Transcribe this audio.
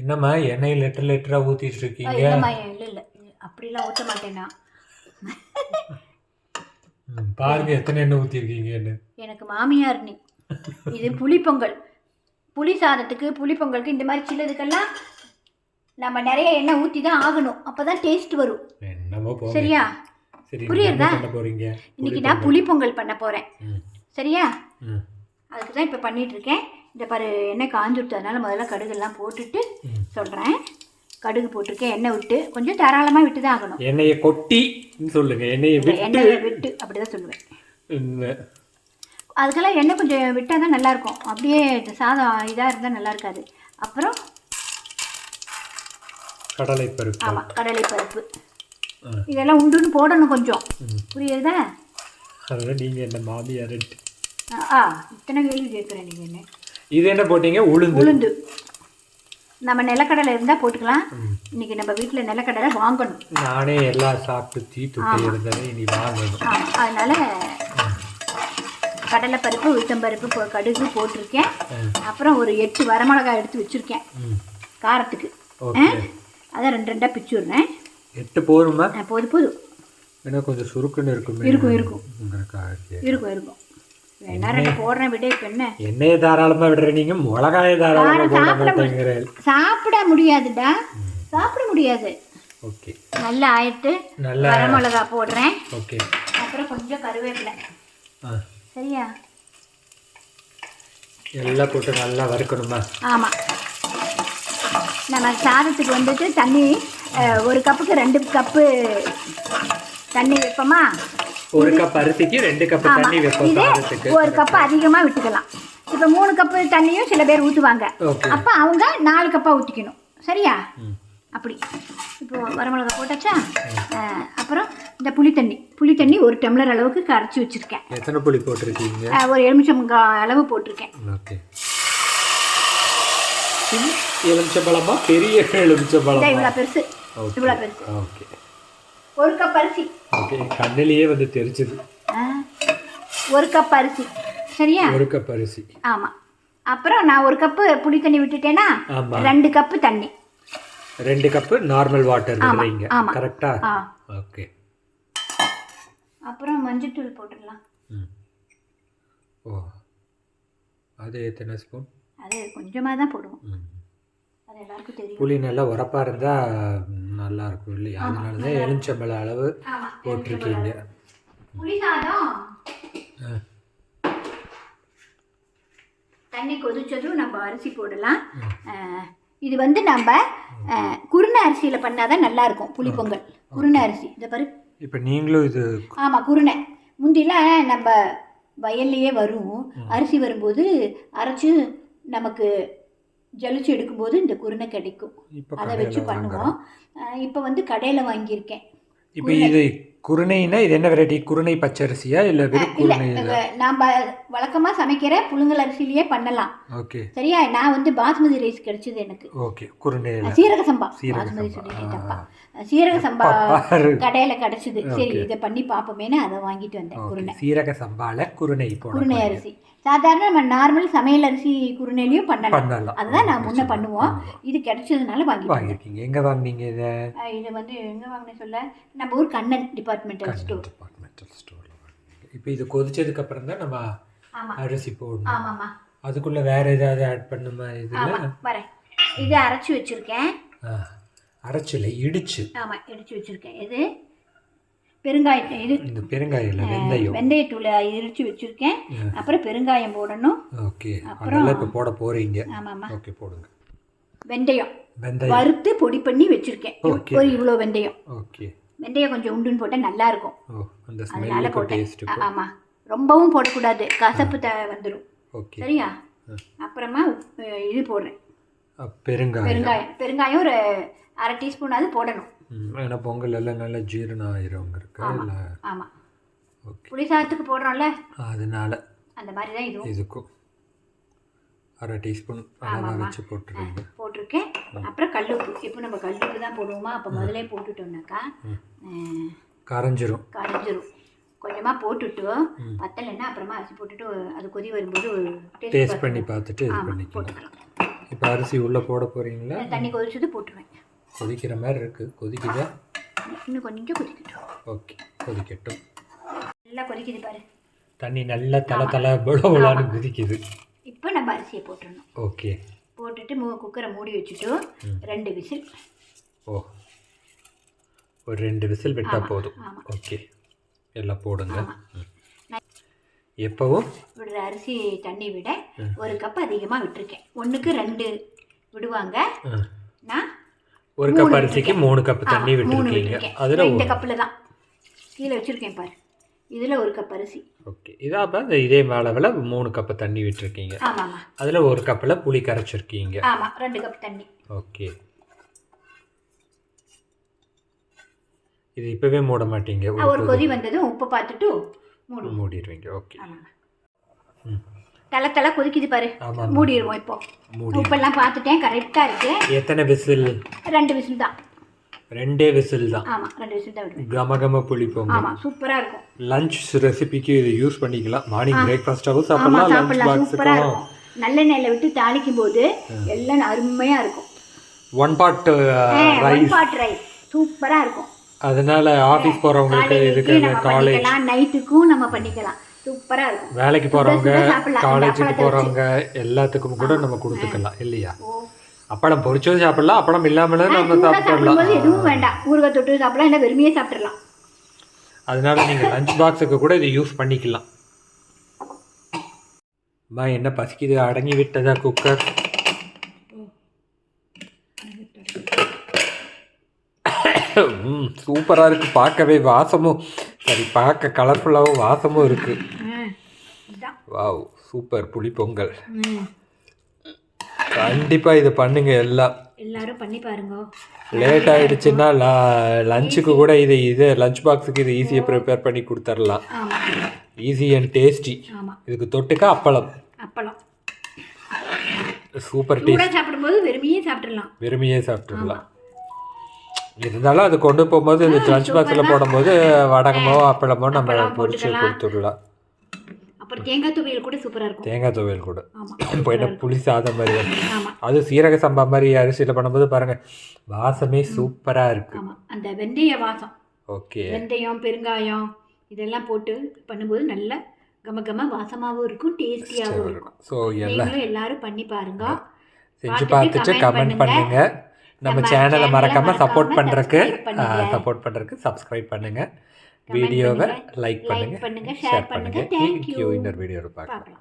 என்னம்மா எண்ணெய் லிட்டர் லிட்டரா ஊத்திட்டு இருக்கீங்க இல்லைம்மா இல்லை இல்லை. அப்படிலாம் ஊற்ற மாட்டேன்னா? பாருங்க எத்தனை எண்ணெய் ஊத்திருக்கீங்கன்னு. எனக்கு மாமியார் நீ. இது புளிப்பொங்கல் புளி சாதத்துக்கு புளிப்பொங்கலுக்கு இந்த மாதிரி சின்னதுக்கெல்லாம் நம்ம நிறைய எண்ணெய் ஊற்றி தான் ஆகணும். அப்போ தான் டேஸ்ட் வரும். என்னமோ சரியா? போறீங்க? இன்னைக்கு நான் புளிப்பொங்கல் பண்ண போகிறேன் சரியா? அதுக்கு தான் இப்போ பண்ணிட்டு இருக்கேன். இந்த பாரு எண்ணெய் காஞ்சுட்டு அதனால முதல்ல கடுகெல்லாம் போட்டுட்டு. சொல்கிறேன் கடுகு போட்டிருக்கேன் எண்ணெய் விட்டு கொஞ்சம் தாராளமாக விட்டு தான் ஆகணும். எண்ணெயை கொட்டி சொல்லுங்க எண்ணெயை விட்டு எண்ணெயை விட்டு அப்படி தான் சொல்லுவேன் அதுக்கெல்லாம் எண்ணெய் கொஞ்சம் விட்டால் தான் நல்லாயிருக்கும். அப்படியே இந்த சாதம் இதாக இருந்தால் நல்லா இருக்காது அப்புறம் கடலை பருப்பு ஆமாம் கடலை பருப்பு. இதெல்லாம் உண்டுன்னு போடணும் கொஞ்சம். புரியுதா? அதெல்லாம் நீங்க என்ன மாமியார் ஆ, ஆ இத்தனை கேள்வி கேட்குறேன் நீங்கள் என்ன? இது என்ன போட்டீங்க? உளுந்து. உளுந்து. நம்ம நிலக்கடலை இருந்தால் போட்டுக்கலாம். இன்னைக்கு நம்ம வீட்டில் நிலக்கடலை வாங்கணும். நானே எல்லாம் சாப்பிட்டு தீத்துட்டே இருந்தேன் இனி வாங்கணும். அதனால் கடலை பருப்பு உளுத்தம் பருப்பு போ- கடுகு போட்டிருக்கேன். அப்புறம் ஒரு எட்டு வரமிளகாய் எடுத்து வச்சுருக்கேன். காரத்துக்கு. ஓகே. அதை ரெண்டு ரெண்டாக பிச்சு விட்றேன். எட்டு போதுமா? போதும் போதும் ஏன்னா கொஞ்சம் சுருக்குன்னு இருக்குமே. இருக்கும் இருக்கும். இருக்கும் இருக்கும். எண்ணெயை தாராளமா விடுற நீங்க மிளகாயை தாராளமா போட சாப்பிட மாட்டேங்கிற சாப்பிட முடியாதுடா. சாப்பிட முடியாது. ஓகே. நல்லா ஆயிட்டு நல்லா வரமிளகா போடுறேன். ஓகே. அப்புறம் கொஞ்சம் கருவேப்பிலை. சரியா? எல்லாம் போட்டு நல்லா வறுக்கணுமா? ஆமாம் நம்ம சாதத்துக்கு வந்துட்டு தண்ணி ஒரு கப்புக்கு ரெண்டு கப்பு தண்ணி வைப்போமா? ஒரு கப் அரிசிக்கு ரெண்டு கப் தண்ணி வைப்போம் சாதத்துக்கு. ஒரு கப்பு அதிகமாக விட்டுக்கலாம். இப்போ மூணு கப்பு தண்ணியும் சில பேர் ஊற்றுவாங்க அப்போ அவங்க நாலு கப்பாக ஊற்றிக்கணும் சரியா. அப்படி. இப்போ வரமிளகா போட்டாச்சா? அப்புறம் இந்த புளி தண்ணி. புளி தண்ணி ஒரு டம்ளர் அளவுக்கு கரைச்சி வச்சுருக்கேன். எத்தனை புளி போட்டிருக்கீங்க? ஒரு எலுமிச்சங்காய் அளவு போட்டிருக்கேன். ஓகே. எலுமிச்சம்பழமா பெரிய எலுமிச்சம்பழமா இவ்வளோ பெருசு. இவ்வளோ பெருசு. ஓகே. ஒரு கப் அரிசி. ஓகே கண்ணிலேயே வந்து தெரிச்சது ஒரு கப் அரிசி. சரியா? ஒரு கப் அரிசி. ஆமாம் அப்புறம் நான் ஒரு கப்பு புளி தண்ணி விட்டுட்டேன்னா ரெண்டு கப்பு தண்ணி. ரெண்டு கப்பு நார்மல் வாட்டர் ஆமா. கரெக்டா ஓகே. அப்புறம் மஞ்சத்தூள் போட்டுடலாம். ம். ஓ அது எத்தனை ஸ்பூன்? அது கொஞ்சமாக தான் போடுவோம். ம். அது எல்லாருக்கும் தெரியும். புளி நல்லா உரப்பா இருந்தா ம், நல்லா இருக்கும் இல்லையா அதனால தான் எலுமிச்சம்பழ அளவு போட்டிருக்கீங்க. தண்ணி கொதிச்சதும் நம்ம அரிசி போடலாம். இது வந்து நம்ம குருணை அரிசியில் பண்ணாதான் நல்லா இருக்கும் புளி பொங்கல் குருணை அரிசி. இந்த பாரு. இப்போ நீங்களும் இது ஆமாம் குருணை. முந்திலாம் நம்ம வயல்லையே வரும். அரிசி வரும்போது அரைச்சு நமக்கு ஜலிச்சு எடுக்கும்போது இந்த குருணை கிடைக்கும். அதை வச்சு பண்ணுவோம். இப்போ வந்து கடையில் வாங்கியிருக்கேன். இப்போ இது குருணைனா இது என்ன வெரைட்டி குருணை பச்சரிசியா இல்லை வெறும் குருணை நாம் வழக்கமாக சமைக்கிற புழுங்கல் அரிசிலேயே பண்ணலாம். ஓகே. சரியா? நான் வந்து பாஸ்மதி ரைஸ் கிடைச்சது எனக்கு. ஓகே. குருணையில் சீரக சம்பா. பாஸ்மதி சம்பா. சொல்லிட்டேன் ஆ. தப்பா சீரக சம்பா கடையில் கிடைச்சது. சரி. இதை பண்ணி பார்ப்போமேன்னு அதை வாங்கிட்டு வந்தேன் குருணை. சீரக சம்பால குருணை குருணை அரிசி. சாதாரண நம்ம நார்மல் சமையல் அரிசி குருணையிலையும் பண்ணலாம். பண்ணலாம். அதுதான் நான் முன்ன பண்ணுவோம். இது கிடைச்சதுனால வந்தேன். வாங்கியிருக்கீங்க எங்க வாங்குனீங்க இதை? இது வந்து எங்கே வாங்கினேன் சொல்ல நம்ம ஊர் கண்ணன் டிபார்ட்மெண்டல் ஸ்டோர் டிபார்ட்மெண்டல் வாங்கினீங்க. இப்போ இது கொதிச்சதுக்கு அப்புறம் தான் நம்ம அரிசி போடணும். ஆமாம்மா. அதுக்குள்ள வேற ஏதாவது ஆட் பண்ணுமா இதுல? வரேன். இது அரைச்சி வச்சுருக்கேன். அரைச்சில இடிச்சு. ஆமாம் இடிச்சு வச்சுருக்கேன். இது பெருங்காயம் இது இந்த பெருங்காயம் வெந்தயம். வெந்தயத்தூளை இடிச்சு வச்சுருக்கேன். அப்புறம் பெருங்காயம் போடணும். ஓகே. அதெல்லாம் இப்போ போட போறீங்க. ஆமாம்மா. ஓகே போடுங்க. வெந்தயம். வெந்தயம். வறுத்து பொடி பண்ணி வச்சுருக்கேன். ஒரு இவ்வளோ வெந்தயம். ஓகே. வெந்தயம் கொஞ்சம் உண்டுன்னு போட்டால் நல்லா இருக்கும் அதனால போட்டேன். ஆமாம் ரொம்பவும் போடக்கூடாது. கசப்பு த வந்துடும் ஓகே. சரியா? அப்புறமா இது போடுறேன். பெருங்காயம். பெருங்காயம். பெருங்காயம் ஒரு அரை டீஸ்பூனாவது போடணும். ஏன்னா பொங்கல் எல்லாம் நல்லா ஜீரணம் ஆயிரும் இருக்கா இல்லை? ஆமாம் ஓகே. புளி சாதத்துக்கு போடுறோம்ல? அதனால அந்த மாதிரி தான் இதுவும். இதுக்கும் அரை டீஸ்பூன் ஆமாம்மா. வச்சு போட்டுருங்க போட்டிருக்கேன். அப்புறம் கல்லுப்பு. இப்போ நம்ம கல்லுப்பு தான் போடுவோமா? அப்போ முதலே போட்டுட்டோம்னாக்கா கரைஞ்சிரும். கரைஞ்சிரும். கொஞ்சமாக போட்டுட்டு. பத்தலைன்னா அப்புறமா அரிசி போட்டுட்டு அது கொதி வரும்போது டேஸ்ட் பண்ணி பார்த்துட்டு இது பண்ணிக்கலாம் இப்போ அரிசி உள்ளே போட போகிறீங்களா தண்ணி கொதிச்சது போட்டுருவேன். கொதிக்கிற மாதிரி இருக்குது கொதிக்குதா? இன்னும் கொஞ்சம் கொதிக்கட்டும். ஓகே கொதிக்கட்டும். நல்லா கொதிக்குது பாரு. தண்ணி நல்லா தலை தலை படபடான்னு கொதிக்குது. இப்போ நம்ம அரிசியை போட்டுடணும். ஓகே. போட்டுட்டு மூ குக்கரை மூடி வச்சுட்டு ம். ரெண்டு விசில். ஓ. ஒரு ரெண்டு விசில் விட்டால் போதும். ஓகே. எல்லாம் போடுங்க. எப்பவும்? விடுற அரிசி தண்ணி விட. ஒரு கப் அதிகமாக விட்டுருக்கேன். ஒன்றுக்கு ரெண்டு விடுவாங்க. நான் ஒரு கப் அரிசிக்கு. மூணு கப் தண்ணி விட்டுருக்கீங்க. அதில் இந்த கப்பில் தான் கீழே வச்சுருக்கேன் பாரு. இதில் ஒரு கப் அரிசி. ஓகே. இதான் அப்போ இந்த இதே அளவில் மூணு கப்பு தண்ணி விட்டுருக்கீங்க. அதில் ஒரு கப்பில் புளி கரைச்சிருக்கீங்க. ஆமாம் ரெண்டு கப் தண்ணி. ஓகே. இது இப்போவே மூட மாட்டீங்க. ஒரு கொதி வந்ததும் உப்பு பார்த்துட்டு மூடு. மூடிடுவீங்க. ஓகே. ம். தலை தலை கொதிக்குது பாரு. மூடிடுவோம் இப்போ. உப்பெல்லாம் பார்த்துட்டேன் கரெக்டாக இருக்கு. எத்தனை விசில்? ரெண்டு விசில் தான். ரெண்டே விசில் தான். ஆமாம் ரெண்டு விசில் தான் கம கம புளி பொங்கல். ஆமாம் சூப்பராக இருக்கும். லஞ்ச் ரெசிபிக்கு இது யூஸ் பண்ணிக்கலாம். மார்னிங் பிரேக்ஃபாஸ்ட்டாகவும் சாப்பிடலாம் லஞ்ச் பாக்ஸுக்கும் நல்லெண்ணெயில் விட்டு தாளிக்கும் போது எல்லாம் அருமையாக இருக்கும். One pot rice pot rice சூப்பராக இருக்கும். அதனால ஆஃபீஸ் போகிறவங்களுக்கு இதுக்கு காலேஜ் நைட்டுக்கும் நம்ம பண்ணிக்கலாம். சூப்பராக இருக்கும். வேலைக்கு சாப்பிடலாம். காலேஜுக்கு போகிறவங்க எல்லாத்துக்கும் கூட நம்ம கொடுத்துக்கலாம் இல்லையா? அப்பளம் பொரிச்சும் சாப்பிடலாம் அப்பளம் இல்லாமலும் நம்ம சாப்பிடலாம் எதுவும் வேண்டாம். ஊறுகாய் தொட்டு சாப்பிடலாம் இல்லை வெறுமையே சாப்பிட்றலாம் அதனால நீங்கள் லஞ்ச் பாக்ஸுக்கு கூட இது யூஸ் பண்ணிக்கலாம். அம்மா என்ன பசிக்குது? அடங்கி விட்டதா குக்கர் சூப்பராக இருக்குது பார்க்கவே வாசமும். சரி பார்க்க கலர்ஃபுல்லாகவும் வாசமும் இருக்குது வாவ் சூப்பர் புளி பொங்கல். ம். கண்டிப்பாக இது பண்ணுங்க எல்லாம். எல்லாரும் பண்ணி பாருங்க. லேட் ஆயிடுச்சுன்னா லஞ்சுக்கு கூட இது இது லஞ்ச் பாக்ஸுக்கு இது ஈஸியாக ப்ரிப்பேர் பண்ணி கொடுத்துர்லாம். ஈஸி அண்ட் டேஸ்டி இதுக்கு தொட்டுக்க அப்பளம். அப்பளம். Super taste. சாப்பிடும்போது வெறுமையே சாப்பிட்றலாம் வெறுமையே சாப்பிட்டுடலாம் இருந்தாலும் அது கொண்டு போகும்போது இந்த லஞ்ச் பாக்ஸில் போடும்போது வடகமோ அப்பளமோ நம்ம பொரிச்சு. கொடுத்துடலாம். அப்புறம் தேங்காய் துவையல் கூட சூப்பராக இருக்கும். தேங்காய் துவையல் கூட. என்ன புளி சாதம் மாதிரி அது சீரக சம்பா மாதிரி அரிசியில் பண்ணும்போது பாருங்க வாசமே சூப்பராக இருக்கு. ஆமாம் அந்த வெந்தய வாசம். ஓகே. வெந்தயம் பெருங்காயம் இதெல்லாம் போட்டு பண்ணும்போது நல்ல கம கம வாசமாகவும் இருக்கும் டேஸ்டியாகவும் இருக்கும். ஸோ எல்லாம் நீங்களும் எல்லாரும் பண்ணி பாருங்க. செஞ்சு பார்த்துட்டு கமெண்ட் பண்ணுங்க. நம்ம சேனலை channel-அ மறக்காம சப்போர்ட் பண்ணுங்க. சப்போர்ட் பண்ணுறதுக்கு சப்ஸ்கிரைப் பண்ணுங்க Comment வீடியோவை. லைக் Like பண்ணுங்க பண்ணுங்க, share பண்ணுங்க. Thank you. தேங்க்யூ இன்னொரு வீடியோவில் பார்க்கலாம்